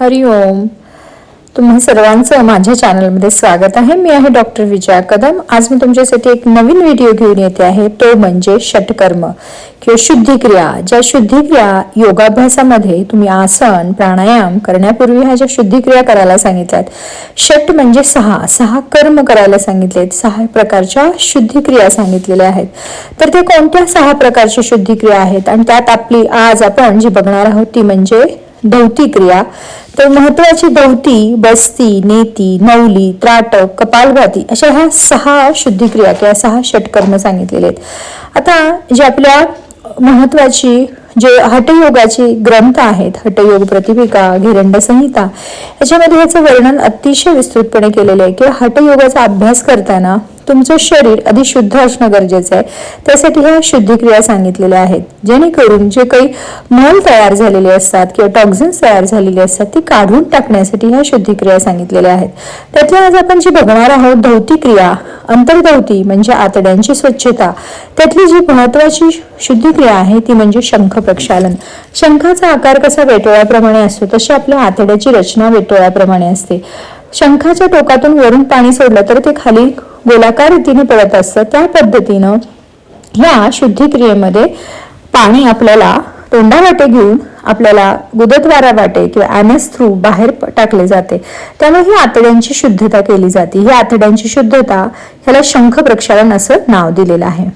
हरि ओम. तुम्हा सर्वांचं माझ्या चॅनलमध्ये स्वागत आहे. मी आहे डॉक्टर विजया कदम. आज मी तुमच्यासाठी एक नवीन व्हिडिओ घेऊन येते आहे. तो म्हणजे षटकर्म किंवा शुद्धिक्रिया. ज्या शुद्धिक्रिया योगाभ्यासामध्ये तुम्ही आसन प्राणायाम करण्यापूर्वी ह्या ज्या शुद्धिक्रिया करायला सांगितल्यात षट म्हणजे सहा. सहा कर्म करायला सांगितलेत. सहा प्रकारच्या शुद्धिक्रिया सांगितलेल्या आहेत. तर ते कोणत्या सहा प्रकारच्या शुद्धिक्रिया आहेत? आणि त्यात आपली आज आपण जी बघणार आहोत ती म्हणजे धौती क्रिया तर महत्वाची धौती बस्ती नेती नवली त्राटक कपालभाती अशा ह्या सहा शुद्धिक्रिया किंवा सहा षटकर्म सांगितलेले आहेत. आता जे आपल्या महत्वाची जे हटयोगाचे ग्रंथ आहेत हटयोग प्रतिभिका घिरंड संहिता याच्यामध्ये ह्याचं वर्णन अतिशय विस्तृतपणे केलेलं आहे. किंवा हटयोगाचा अभ्यास करताना तुमचं शरीर अधिक शुद्ध असणं गरजेचं आहे. त्यासाठी ह्या शुद्धिक्रिया सांगितलेल्या आहेत. जेणेकरून जे काही मल तयार झालेले असतात किंवा टॉक्झिन्स तयार झालेले असतात ती काढून टाकण्यासाठी ह्या शुद्धिक्रिया सांगितलेल्या आहेत. त्यातल्या आज आपण जी बघणार आहोत धौती क्रिया अंतर्धौती म्हणजे आतड्यांची स्वच्छता त्यातली जी महत्वाची शुद्धिक्रिया आहे ती म्हणजे शंख प्रक्षालन. शंखाचा आकार कसा वेटोळ्याप्रमाणे असतो तशी आपल्या आतड्याची रचना वेटोळ्याप्रमाणे असते. शंखाच्या टोकातून वरून पाणी सोडलं तर ते खाली गोलाकार रीतीने पडत असतं. त्या पद्धतीनं ह्या शुद्धिक्रियेमध्ये पाणी आपल्याला तोंडावाटे घेऊन आपल्याला गुदद्वारा वाटे किंवा ॲनस थ्रू बाहेर टाकले जाते. त्यामुळे ही आतड्यांची शुद्धता केली जाते. ही आतड्यांची शुद्धता ह्याला शंख प्रक्षालन असं नाव दिलेलं आहे.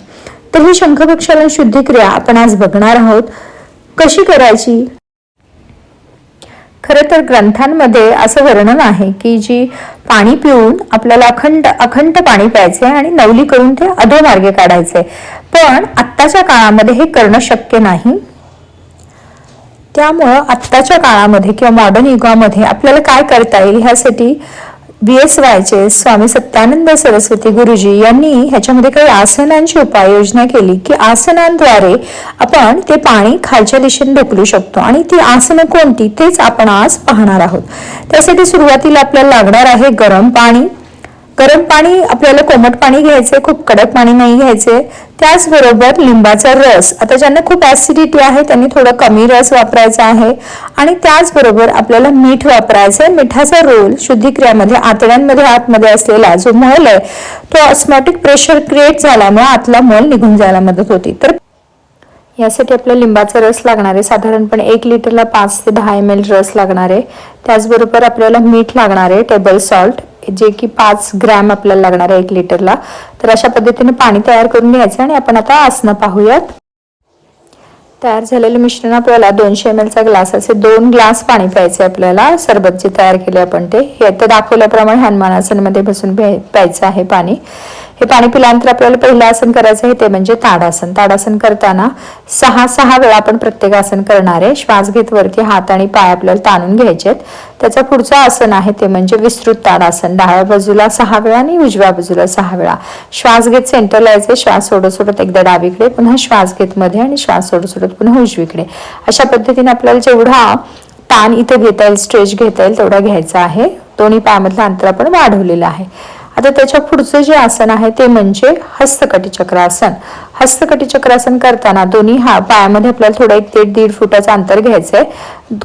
तर ही शंख प्रक्षालन शुद्धिक्रिया आपण आज बघणार आहोत. कशी करायची? खरं तर ग्रंथांमध्ये असं वर्णन आहे की जी पाणी पिऊन आपल्याला अखंड अखंड पाणी प्यायचे आणि नवली करून ते अधोमार्गे काढायचे पण आत्ताच्या काळामध्ये हे करणं शक्य नाही. त्यामुळं आत्ताच्या काळामध्ये किंवा मॉडर्न युगामध्ये आपल्याला काय करता येईल ह्यासाठी बी एस वायचे स्वामी सत्यानंद सरस्वती गुरुजी यांनी ह्याच्यामध्ये काही आसनांची उपाययोजना केली की आसनांद्वारे आपण ते पाणी खालच्या दिशेने ढकलू शकतो. आणि ती आसनं कोणती? तेच आपण आज पाहणार आहोत. त्यासाठी सुरुवातीला आपल्याला लागणार आहे गरम पाणी. गरम पाणी आपल्याला कोमट पाणी घ्यायचंय खूप कडक पाणी नाही घ्यायचंय. त्याचबरोबर लिंबाचा रस. आता ज्यांना खूप ऍसिडिटी आहे त्यांनी थोडं कमी रस वापरायचा आहे. आणि त्याचबरोबर आपल्याला मीठ वापरायचं आहे मिठाचा रोल शुद्धिक्रियामध्ये आतड्यांमध्ये आतमध्ये असलेला जो मल आहे तो ऑस्मॉटिक प्रेशर क्रिएट झाल्यामुळे आतला मल निघून जायला मदत होती. तर यासाठी आपल्याला लिंबाचा रस लागणार आहे साधारणपणे एक लिटरला पाच ते दहा एम एल रस लागणार. आहे त्याचबरोबर आपल्याला मीठ लागणार आहे टेबल सॉल्ट जे की पाच ग्रॅम आपल्याला लागणार आहे एक लिटरला तर अशा पद्धतीने पाणी तयार करून घ्यायचं आणि आपण आता आसनं पाहूयात. तयार झालेलं मिश्रण आपल्याला दोनशे एम एलचा ग्लास असे दोन ग्लास पाणी प्यायचे आपल्याला. सरबत जे तयार केले आपण ते. हे आता दाखवल्याप्रमाणे हनुमान आसनमध्ये बसून प्यायचं आहे पाणी. हे पाणी पिल्यानंतर आपल्याला पहिलं आसन करायचं आहे ते म्हणजे ताडासन. ताडासन करताना सहा सहा वेळा आपण प्रत्येक आसन करणार आहे. श्वास घेत वरती हात आणि पाय आपल्याला ताणून घ्यायचे आहेत. त्याचा पुढचं आसन आहे ते म्हणजे विस्तृत ताडासन. डाव्या बाजूला सहा वेळा आणि उजव्या बाजूला सहा वेळा. श्वास घेत सेंटरला यायचे. श्वास सोडत सोडत एकदा डावीकडे पुन्हा श्वास घेत मध्ये आणि श्वास सोडत सोडत पुन्हा उजवीकडे. अशा पद्धतीने आपल्याला जेवढा ताण इथे घेता येईल स्ट्रेच घेता येईल तेवढा घ्यायचा आहे. दोन्ही पायामधलं अंतर आपण वाढवलेलं आहे. आता त्याच्या पुढचं जे आसन आहे ते म्हणजे हस्तकटी चक्रासन हस्तकटी चक्रासन करताना दोन्ही हा पायामध्ये आपल्याला थोडं एक ते दीड फुटाचं अंतर घ्यायचंय.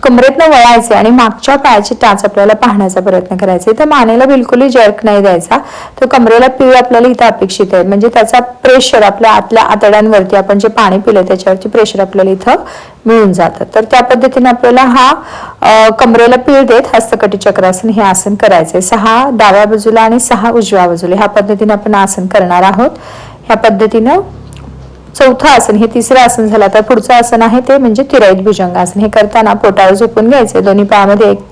कमरेतनं वळायचे आणि मागच्या पायाचे टाच आपल्याला पाहण्याचा प्रयत्न करायचा. तर मानेला बिलकुलही जर्क नाही द्यायचा. तो कमरेला पीळ आपल्याला इथं अपेक्षित आहे. म्हणजे त्याचा प्रेशर आपल्या आतल्या आतड्यांवरती आपण जे पाणी पिलं त्याच्यावरती प्रेशर आपल्याला इथं मिळून जातं. तर त्या पद्धतीने आपल्याला हा कमरेला पीळ देत हस्तकटी चक्रासन हे आसन करायचे सहा डाव्या बाजूला आणि सहा उजव्या बाजूला. ह्या पद्धतीने आपण आसन करणार आहोत. ह्या पद्धतीनं चौथं आसन हे तिसरं आसन झालं. तर पुढचं आसन आहे ते म्हणजे तिराईत भुजंगासन हे करताना पोटावर झोपून घ्यायचे. दोन्ही पायामध्ये एक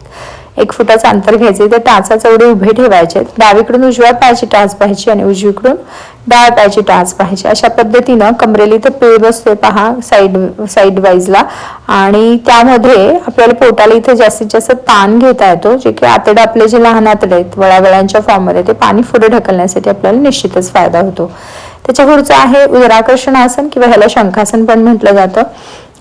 एक फुटाचं अंतर घ्यायचे. ते टाचा चवडे उभे ठेवायचे. डावीकडून उजव्या पायाची टाच पाहायची आणि उजवीकडून डाव्या पायाची टाच पाहायची. अशा पद्धतीनं कमरेली तर पिळ बसतोय पहा साईड साईड वाईजला आणि त्यामध्ये आपल्याला पोटाला इथे जास्तीत जास्त ताण घेता येतो जे की आतडे आपले जे लहान आतडे आहेत वळावळ्यांच्या फॉर्ममध्ये ते पाणी पुढे ढकलण्यासाठी आपल्याला निश्चितच फायदा होतो. त्याच्या पुढचं आहे उदराकर्षण आसन किंवा ह्याला शंखासन पण म्हटलं जातं.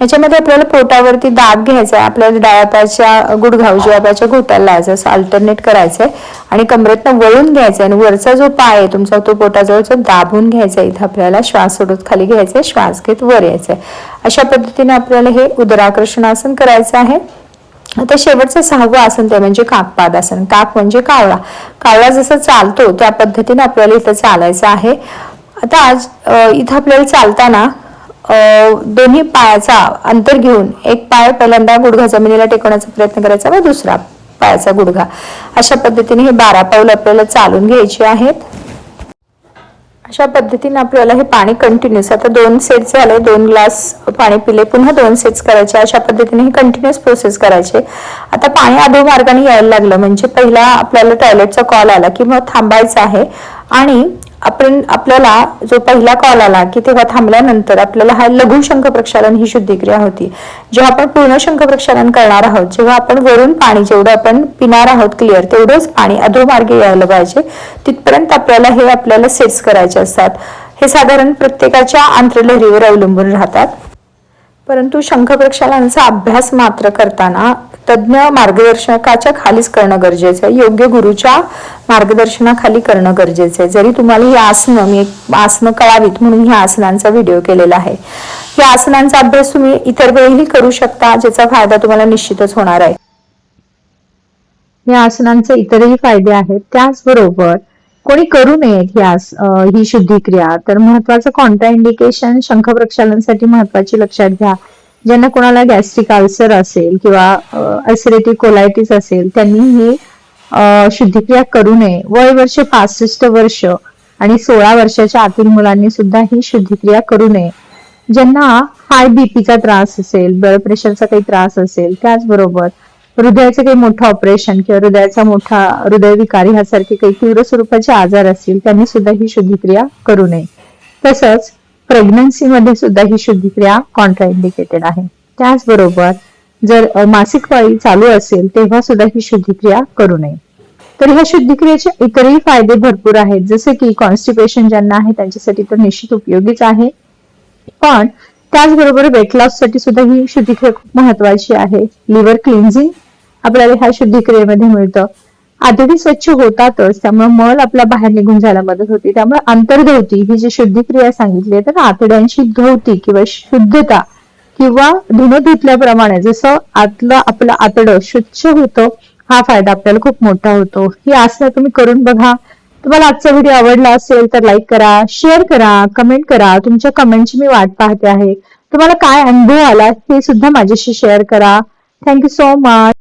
याच्यामध्ये आपल्याला पोटावरती दाब घ्यायचा आहे. आपल्याला डाव्या पायाच्या गुडघा उजव्या घोट्याला लावायचं असं अल्टरनेट करायचंय आणि कमरेतनं वळून घ्यायचं आहे आणि वरचा जो पाय आहे तुमचा तो पोटाजवळचा दाबून घ्यायचा आहे. इथं आपल्याला श्वास सोडत खाली घ्यायचा आहे श्वास घेत वर यायचंय. अशा पद्धतीने आपल्याला हे उदराकर्षण आसन करायचं आहे. आता शेवटचं सहावं आसन ते म्हणजे काकपाद आसन. काक म्हणजे कावळा. कावळा जसं चालतो त्या पद्धतीने आपल्याला इथं चालायचं आहे. आता आज इथं आपल्याला चालताना दोन्ही पायाचा अंतर घेऊन एक पाय पहिल्यांदा गुडघा जमिनीला टेकवण्याचा प्रयत्न करायचा व दुसरा पायाचा गुडघा. अशा पद्धतीने हे बारा पाऊल आपल्याला चालून घ्यायचे आहेत. अशा पद्धतीने आपल्याला हे पाणी कंटिन्युअस आता दोन सेट झाले दोन ग्लास पाणी पिले पुन्हा दोन सेट्स करायचे अशा पद्धतीने हे कंटिन्युअस प्रोसेस करायचे. आता पाणी आधो मार्गाने यायला लागलं म्हणजे पहिला आपल्याला टॉयलेटचा कॉल आला की मग थांबायचं आहे. आणि आपण आपल्याला जो पहिला कॉल आला की तेव्हा थांबल्यानंतर आपल्याला हा लघु शंख प्रक्षालन ही शुद्धिक्रिया होती. जेव्हा आपण पूर्ण शंख प्रक्षालन करणार आहोत जेव्हा आपण वरून पाणी जेवढं आपण पिणार आहोत क्लिअर तेवढंच पाणी अधोमार्गे यायला पाहिजे. तिथपर्यंत आपल्याला हे आपल्याला सेट्स करायचे असतात. हे साधारण प्रत्येकाच्या आंतरलहरीवर अवलंबून राहतात. परंतु शंख प्रक्षालनाचा अभ्यास मात्र करताना तज्ज्ञ मार्गदर्शकाच्या खालीच करणं गरजेचं आहे. योग्य गुरुच्या मार्गदर्शनाखाली करणं गरजेचं आहे. जरी तुम्हाला ही आसनं मी आसनं कळावीत म्हणून ह्या आसनांचा व्हिडिओ केलेला आहे. या आसनांचा अभ्यास तुम्ही इतर वेळीही करू शकता ज्याचा फायदा तुम्हाला निश्चितच होणार आहे. या आसनांचे इतरही फायदे आहेत. त्याचबरोबर कोणी करू नयेत ही आस क्रिया ही शुद्धिक्रिया. तर महत्वाचं कॉन्ट्रा इंडिकेशन शंख प्रक्षालनसाठी महत्वाची लक्षात घ्या. ज्यांना कोणाला गॅस्ट्रिक अल्सर असेल किंवा अल्सरेटिव्ह कोलायटिस असेल त्यांनी ही शुद्धिक्रिया करू नये. वय वर्ष पासष्ट वर्ष आणि सोळा वर्षाच्या आतील मुलांनी सुद्धा ही शुद्धिक्रिया करू नये. ज्यांना हाय बीपीचा त्रास असेल ब्लड प्रेशरचा काही त्रास असेल त्याचबरोबर हृदयाचं काही मोठं ऑपरेशन किंवा हृदयाचा मोठा हृदयविकार ह्यासारखे काही तीव्र स्वरूपाचे आजार असतील त्यांनी सुद्धा ही शुद्धिक्रिया करू नये. तसंच प्रेग्नन्सीमध्ये सुद्धा ही शुद्धिक्रिया कॉन्ट्राइंडिकेटेड आहे. त्याचबरोबर जर मासिक पाळी चालू असेल तेव्हा सुद्धा ही शुद्धिक्रिया करू नये. तर ह्या शुद्धिक्रियेचे इतरही फायदे भरपूर आहेत. जसे की कॉन्स्टिपेशन ज्यांना आहे त्यांच्यासाठी तर निश्चित उपयोगीच आहे. पण त्याचबरोबर वेट लॉससाठी सुद्धा ही शुद्धिक्रिया खूप महत्वाची आहे. लिव्हर क्लिन्झिंग आपल्याला ह्या शुद्धिक्रियेमध्ये मिळतं. आतडी स्वच्छ होतातच त्यामुळे मल आपला बाहेर निघून जायला मदत होते. त्यामुळे अंतर्धवती ही जी शुद्धिक्रिया सांगितली आहे तर आतड्यांची धवती किंवा शुद्धता किंवा धुणं धुतल्याप्रमाणे जसं आतलं आपलं आतडं स्वच्छ होतं हा फायदा आपल्याला खूप मोठा होतो. ही आसनं तुम्ही करून बघा. तुम्हाला आजचा व्हिडिओ आवडला असेल तर लाईक करा शेअर करा कमेंट करा. तुमच्या कमेंटची मी वाट पाहते आहे. तुम्हाला काय अनुभव आला हे सुद्धा माझ्याशी शेअर करा. Thank you so much.